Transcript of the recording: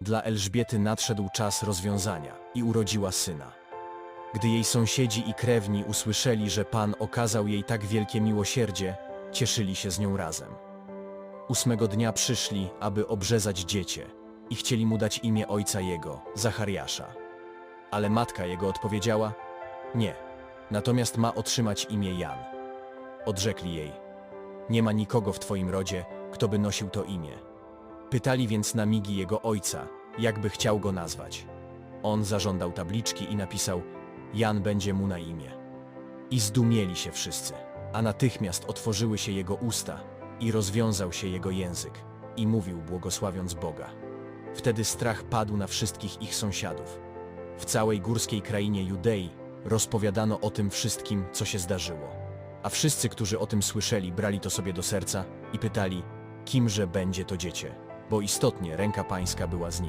Dla Elżbiety nadszedł czas rozwiązania i urodziła syna. Gdy jej sąsiedzi i krewni usłyszeli, że Pan okazał jej tak wielkie miłosierdzie, cieszyli się z nią razem. Ósmego dnia przyszli, aby obrzezać dziecię i chcieli mu dać imię ojca jego, Zachariasza. Ale matka jego odpowiedziała, nie, natomiast ma otrzymać imię Jan. Odrzekli jej, nie ma nikogo w twoim rodzie, kto by nosił to imię. Pytali więc na migi jego ojca, jakby chciał go nazwać. On zażądał tabliczki i napisał, Jan będzie mu na imię. I zdumieli się wszyscy, a natychmiast otworzyły się jego usta i rozwiązał się jego język i mówił błogosławiąc Boga. Wtedy strach padł na wszystkich ich sąsiadów. W całej górskiej krainie Judei rozpowiadano o tym wszystkim, co się zdarzyło. A wszyscy, którzy o tym słyszeli, brali to sobie do serca i pytali, kimże będzie to dziecię, bo istotnie ręka pańska była z nim.